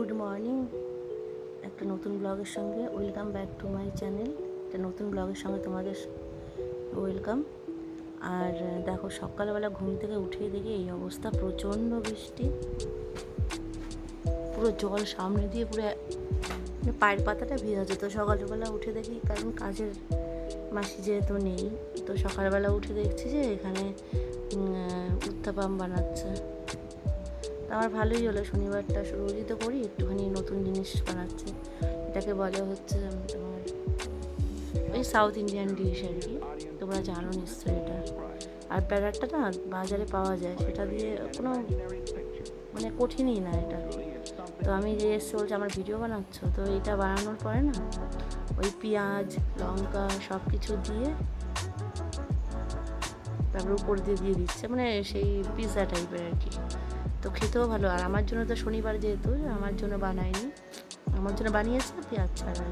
Good morning একটা নতুন ব্লগের সঙ্গে welcome back to my channel একটা নতুন ব্লগের সঙ্গে তোমাদের ওয়েলকাম আর দেখো, সকালবেলা ঘুম থেকে উঠে দেখি এই অবস্থা, প্রচণ্ড বৃষ্টি। পুরো জল সামনে দিয়ে পুরো মানে পায়ের পাতাটা ভিজা যেত সকালবেলা উঠে দেখি, কারণ কাজের মাসি যেহেতু নেই, তো সকালবেলা উঠে দেখছি যে এখানে উত্তাপাম বানাচ্ছে। আমার ভালোই হলো, শনিবারটা রোজই তো করি, একটুখানি নতুন জিনিস বানাচ্ছি। এটাকে বলা হচ্ছে তোমার ওই সাউথ ইন্ডিয়ান ডিশ আর কি। তোমরা জানো নিশ্চয়ই এটা। আর প্যারাটটা না বাজারে পাওয়া যায়, সেটা দিয়ে কোনো মানে কঠিনই না এটা। তো আমি যে এসে বলছি, আমার ভিডিও বানাচ্ছ? তো এটা বানানোর পরে না, ওই পেঁয়াজ, লঙ্কা সব কিছু দিয়ে তারপর উপর দিয়ে দিয়ে দিচ্ছে। মানে সেই পিৎজা টাইপের আর কি। তো খেতেও ভালো। আর আমার জন্য তো শনিবার যেহেতু, আমার জন্য বানায়নি। আমার জন্য বানিয়েছে পেঁয়াজ ছাড়া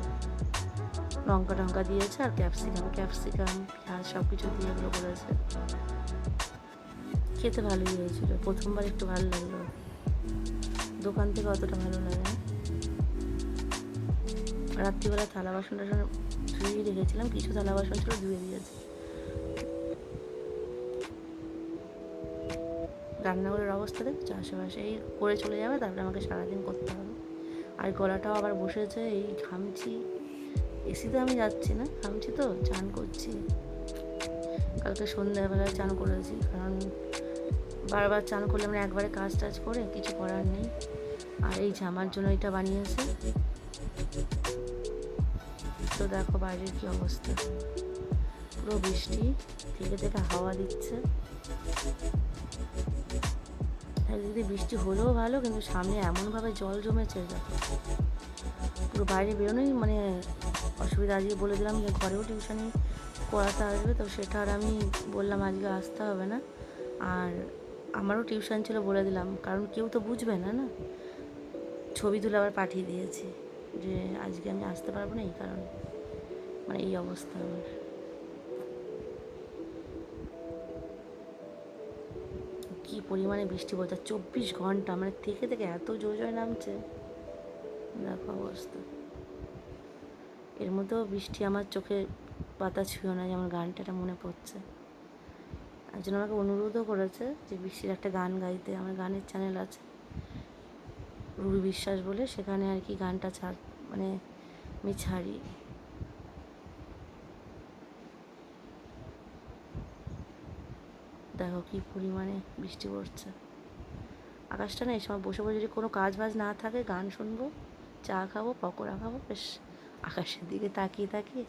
লঙ্কা টঙ্কা দিয়েছে আর ক্যাপসিকাম। ক্যাপসিকাম, পেঁয়াজ সব কিছু দিয়ে এগুলো করেছে। খেতে ভালোই হয়েছিল। প্রথমবার একটু ভালো লাগল। দোকান থেকে অতটা ভালো লাগে না। রাত্রিবেলা থালা বাসন টাসন ধুয়ে রেখেছিলাম, কিছু থালা বাসন ছিল ধুয়ে দিয়েছি। রান্নাঘরের অবস্থা দেখছ আশেপাশে এই করে চলে যাবে, তারপরে আমাকে সারাদিন করতে হবে। আর গলাটাও আবার বসেছে, এই ঘামছি। এসিতে আমি যাচ্ছি না, ঘামছি তো, চান করছি। কালকে সন্ধ্যাবেলায় চান করেছি, কারণ বারবার চান করলে মানে একবারে কাজ টাজ করে, কিছু করার নেই। আর এই জামার জন্য এটা বানিয়েছে। তো দেখো বাইরের কি অবস্থা। পুরো বৃষ্টি, থেকে থেকে হাওয়া দিচ্ছে। একদিকে বৃষ্টি হলেও ভালো, কিন্তু সামনে এমনভাবে জল জমেছে পুরো বাইরে বেরোনোই মানে অসুবিধা। আজকে বলে দিলাম যে ঘরেও টিউশনি করাতে আসবে, তো সেটা আর আমি বললাম আজকে আসতে হবে না। আর আমারও টিউশন ছিল বলে দিলাম, কারণ কেউ তো বুঝবে না না? ছবি তুলে আবার পাঠিয়ে দিয়েছি যে আজকে আমি আসতে পারব না এই কারণে। মানে এই অবস্থা আমার। পরিমাণে বৃষ্টি পড়ছে চব্বিশ ঘণ্টা মানে থেকে থেকে এত জোর জোরে নামছে। দেখো অবস্থা। এর মধ্যেও বৃষ্টি আমার চোখে পাতা ছুঁয় না যেমন গানটা মনে পড়ছে। একজন আমাকে অনুরোধও করেছে যে বৃষ্টির একটা গান গাইতে, আমার গানের চ্যানেল আছে। রুবি বিশ্বাস বলে, সেখানে আর কি গানটা ছাড় মানে আমি ছাড়ি। দেখো কি পরিমাণে বৃষ্টি পড়ছে। আকাশটা না এই সময় বসে বসে যদি কোনো কাজ বাজ না থাকে, গান শুনব, চা খাব, পকোড়া খাব, বেশ আকাশের দিকে তাকিয়ে তাকিয়ে।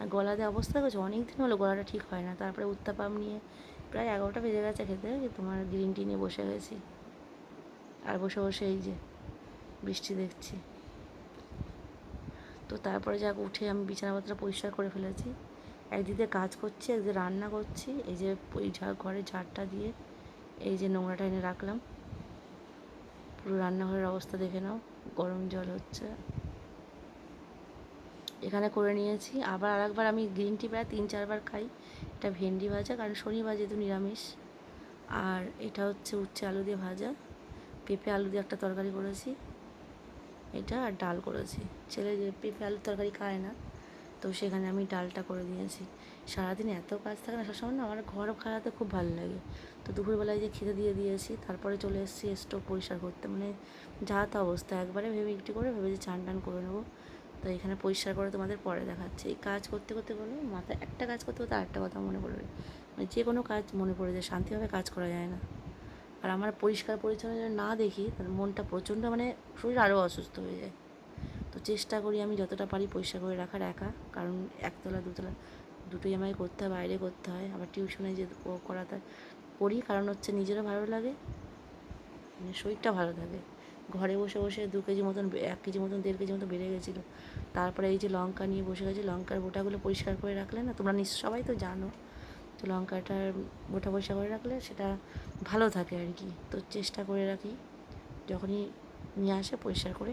আর গলা দিয়ে অবস্থা করছে অনেক দিন হলো গলাটা ঠিক হয় না। তারপরে উত্তাপাম নিয়ে প্রায় এগারোটা বেজে গেছে খেতে তোমার গ্রিন টি নিয়ে বসে গেছি আর বসে বসে এই যে বৃষ্টি দেখছি। তো তারপরে যাক, উঠে আমি বিছানাপত্র পরিষ্কার করে ফেলেছি। একদিকে কাজ করছি, একদিকে রান্না করছি। এই যে ওই ঝাড় ঘরে ঝাড়টা দিয়ে এই যে নোংরাটা এনে রাখলাম। পুরো রান্নাঘরের অবস্থা দেখে নাও, গরম জল হচ্ছে। এখানে করে নিয়েছি। আবার আরেকবার আমি গ্রিন টি প্রায় তিন চারবার খাই। এটা ভেন্ডি ভাজা, কারণ শনিবার যেহেতু নিরামিষ। আর এটা হচ্ছে উচ্ছে আলু দিয়ে ভাজা। পেঁপে আলু দিয়ে একটা তরকারি করেছি। এটা আর ডাল করেছি। ছেলে যে পেঁপে আলুর তরকারি খায় না। তো সেখানে আমি ডালটা করে দিয়েছি। সারাদিন এত কাজ থাকে না, সবসময় না আমার ঘর খাওয়াতে খুব ভালো লাগে। তো দুপুরবেলায় যে খেতে দিয়ে দিয়েছি, তারপরে চলে এসেছি স্টোভ পরিষ্কার করতে। মানে যা তা অবস্থা, একবারে ভেবে একটু করে ভেবে যে চান টান করে নেব। তো এখানে পরিষ্কার করে তোমাদের পরে দেখাচ্ছি। এই কাজ করতে করতে বলো, মাথায় একটা কাজ করতে করতে আরেকটা কথা মনে পড়বে। মানে যে কোনো কাজ মনে পড়ে যায়, শান্তিভাবে কাজ করা যায় না। আর আমার পরিষ্কার পরিচ্ছন্ন যদি না দেখি, তাহলে মনটা প্রচণ্ড মানে শরীর আরও অসুস্থ হয়ে যায়। চেষ্টা করি আমি যতটা পারি পরিষ্কার করে রাখার একা, কারণ একতলা, দুতলা দুটোই আমাকে করতে হয়, বাইরে করতে হয়। আবার টিউশনে যে করাতে করি, কারণ হচ্ছে নিজেরও ভালো লাগে মানে শরীরটা ভালো থাকে। ঘরে বসে বসে দু কেজি মতন, এক কেজি মতন, দেড় কেজি মতো বেড়ে গেছিল। তারপরে এই যে লঙ্কা নিয়ে বসে গেছি, লঙ্কার বোটাগুলো পরিষ্কার করে রাখলে না, তোমরা নিশ্চয় সবাই তো জানো, তো লঙ্কাটার বোটা পরিষ্কার করে রাখলে সেটা ভালো থাকে আর কি। তো চেষ্টা করে রাখি, যখনই নিয়ে আসে পরিষ্কার করে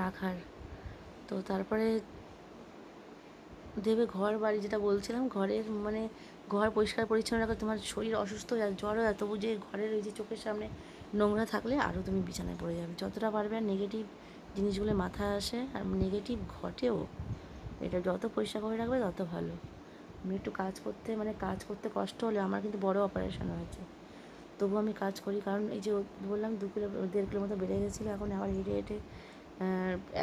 রাখার। তো তারপরে দেবে ঘর বাড়ি যেটা বলছিলাম ঘরের মানে ঘর পরিষ্কার পরিচ্ছন্ন রাখা, তোমার শরীর অসুস্থ হয়ে যায় জ্বর হয়ে তবু যে ঘরের ওই যে চোখের সামনে নোংরা থাকলে আরও তুমি বিছানায় পড়ে যাবে। যতটা পারবে আর নেগেটিভ জিনিসগুলো মাথায় আসে, আর নেগেটিভ ঘটেও। এটা যত পরিষ্কার করে রাখবে তত ভালো। আমি একটু কাজ করতে মানে কাজ করতে কষ্ট হলে আমার কিন্তু বড় অপারেশন হয়েছে। তবু আমি কাজ করি, কারণ এই যে বললাম দু কিলো, দেড় কিলো মতো বেড়ে গেছিল, এখন আবার হেঁটে হেঁটে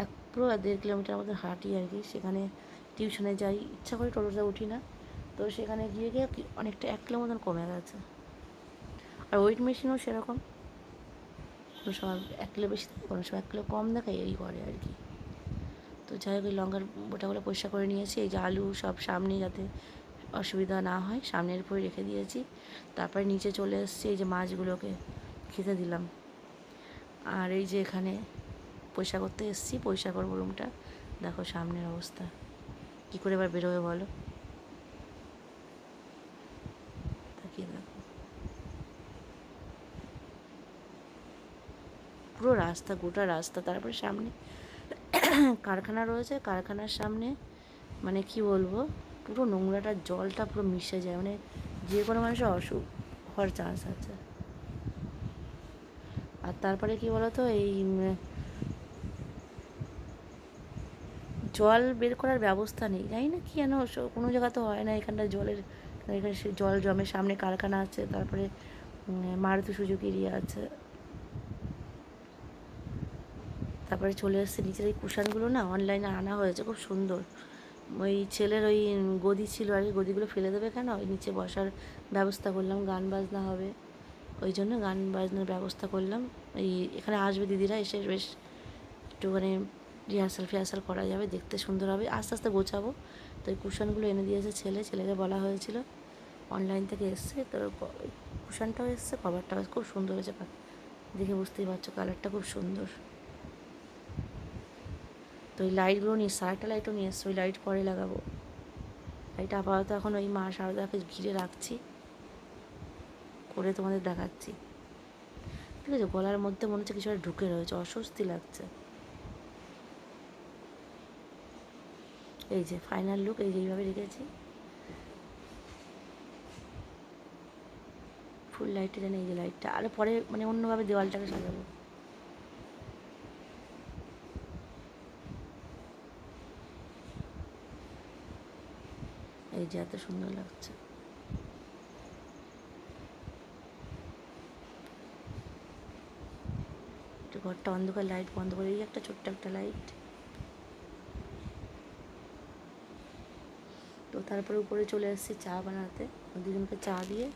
এক পুরো দেড় কিলোমিটার মতো হাঁটি আর কি। সেখানে টিউশনে যাই, ইচ্ছা করে টোটোতে উঠি না। তো সেখানে গিয়ে গিয়ে অনেকটা এক কিলো মতন কমে গেছে। আর ওয়েট মেশিনও সেরকম। কোনো সময় এক কিলো বেশি থাকে কোনো সময় এক কিলো কম দেখায় এই করে আর কি। তো যাই হোক লঙ্কার বোটাগুলো পরিষ্কার করে নিয়েছি। এই যে আলু সব সামনে যাতে অসুবিধা না হয়, সামনের উপরে রেখে দিয়েছি। তারপরে নিচে চলে এসেছি, এই যে মাছগুলোকে খেতে দিলাম। আর এই যে এখানে পয়সা করতে এসেছি, পয়সা করব রুমটা দেখো সামনের অবস্থা। কী করে এবার বেরোবে বলো? পুরো রাস্তা, গোটা রাস্তা, তারপরে সামনে কারখানা রয়েছে, কারখানার সামনে মানে কি বলব? পুরো নোংরাটা, জলটা পুরো মিশে যায়। মানে যে কোনো মানুষের অসুখ, হওয়ার চান্স আছে। আর তারপরে কি বলতো? এই জল বের করার ব্যবস্থা নেই। জানি না কি যেন কোনো জায়গা তো হয় না এখানটা জলের, এখানে সে জল জমে, সামনে কারখানা আছে, তারপরে মারুতি সুজুকি এরিয়া আছে। তারপরে চলে এসেছে নিচের এই কুশানগুলো না অনলাইনে আনা হয়েছে, খুব সুন্দর। ওই ছেলের ওই গদি ছিল আর কি গদিগুলো ফেলে দেবে কেন? ওই নিচে বসার ব্যবস্থা করলাম, গান বাজনা হবে। ওই জন্য গান বাজনার ব্যবস্থা করলাম। এই, এখানে আসবে দিদিরা এসে বেশ একটুখানি রিহার্সাল ফিহার্সাল করা যাবে, দেখতে সুন্দর হবে। আস্তে আস্তে গোছাবো। তো এই কুশনগুলো এনে দিয়েছে ছেলে, ছেলেকে বলা হয়েছিল। অনলাইন থেকে এসছে, তো কুশনটাও এসছে কভারটাও খুব সুন্দর হয়েছে দেখে বুঝতেই পারছ কালারটা খুব সুন্দর। তো ওই লাইটগুলো নিয়ে, সারটা লাইটও নিয়ে এসছে, ওই লাইট পরে লাগাবো। লাইট আপাতত এখন ওই মা সারদাকে ঘিরে রাখছি। করে তোমাদের দেখাচ্ছি। ঠিক আছে, গলার মধ্যে মনে হচ্ছে কিছু ঢুকে রয়েছে, অস্বস্তি লাগছে। এই যে ফাইনাল লুক এই যে এইভাবে রেখেছি ফুল লাইটটা জানি এই যে লাইটটা আরও পরে মানে অন্যভাবে দেওয়ালটাকে সাজাবো। এই যে এত সুন্দর লাগছে। ঘরটা অন্ধকার লাইট বন্ধ করে এই একটা ছোট্ট একটা লাইট তো তারপরে উপরে চলে এসেছি চা বানাতে। দুজনকে চা দিয়ে।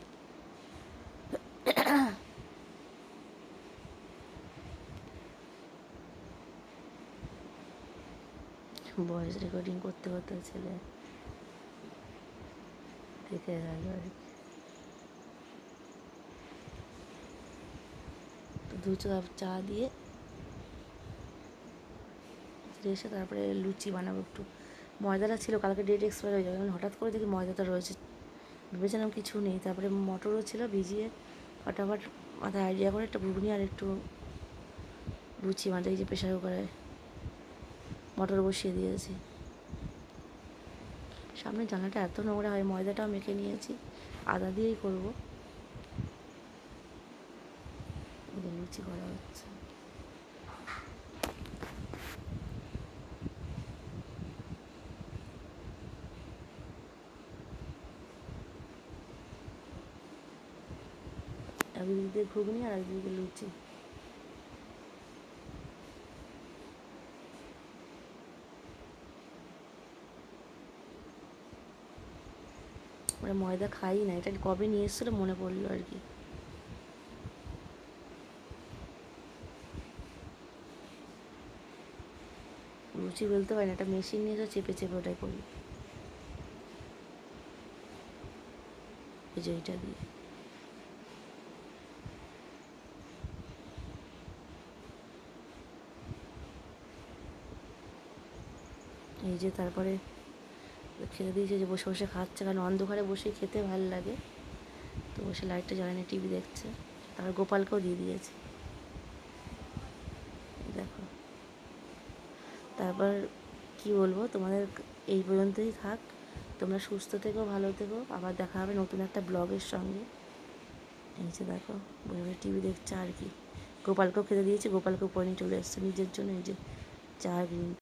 ভয়েস রেকর্ডিং করতে করতে ছেলে দেখে গেল আর দু কাপ চা দিয়ে এসে তারপরে লুচি বানাবো একটু। ময়দাটা ছিল কালকে ডেট এক্সপায়ার হয়ে যাবে। হঠাৎ করে দেখি ময়দাটা রয়েছে। ভেবেছিলাম কিছু নেই। তারপরে মটরও ছিল, ভিজিয়ে ফটাফট মাথায় আইডিয়া করে একটা ঘুগনি আর একটু লুচি এই যে প্রেশার কুকারে মটর বসিয়ে দিয়েছি। সামনে জানলাটা এত নোংরা হয়, ময়দাটাও মেখে নিয়েছি। আদা দিয়েই করব এই যে লুচি করা হচ্ছে একদিকে ঘুগনি আর একদিকে লুচি। আমরা ময়দা খাই না, এটা কবে নিয়ে এসেছিল মনে পড়ল আর কি। লুচি বলতে পারি না একটা মেশিন নিয়ে এসে চেপে চেপে ওটাই করি। এই যে দিয়ে। এই যে তারপরে খেতে দিয়েছে যে বসে বসে খাচ্ছে, কারণ অন্ধকারে বসে খেতে ভালো লাগে। তো বসে লাইটটা জ্বালানি টিভি দেখছে। তারপর গোপালকেও দিয়ে দিয়েছে। দেখো। তারপর কি বলব, তোমাদের এই পর্যন্তই থাক। তোমরা সুস্থ থেকো, ভালো থেকো। আবার দেখা হবে নতুন একটা ব্লগের সঙ্গে। এই যে দেখো, বসে টিভি দেখছে আর কি। গোপালকেও খেতে দিয়েছে, গোপালকেও পরে নিয়ে চলে এসছে নিজের জন্য। এই যে চা, গ্রিন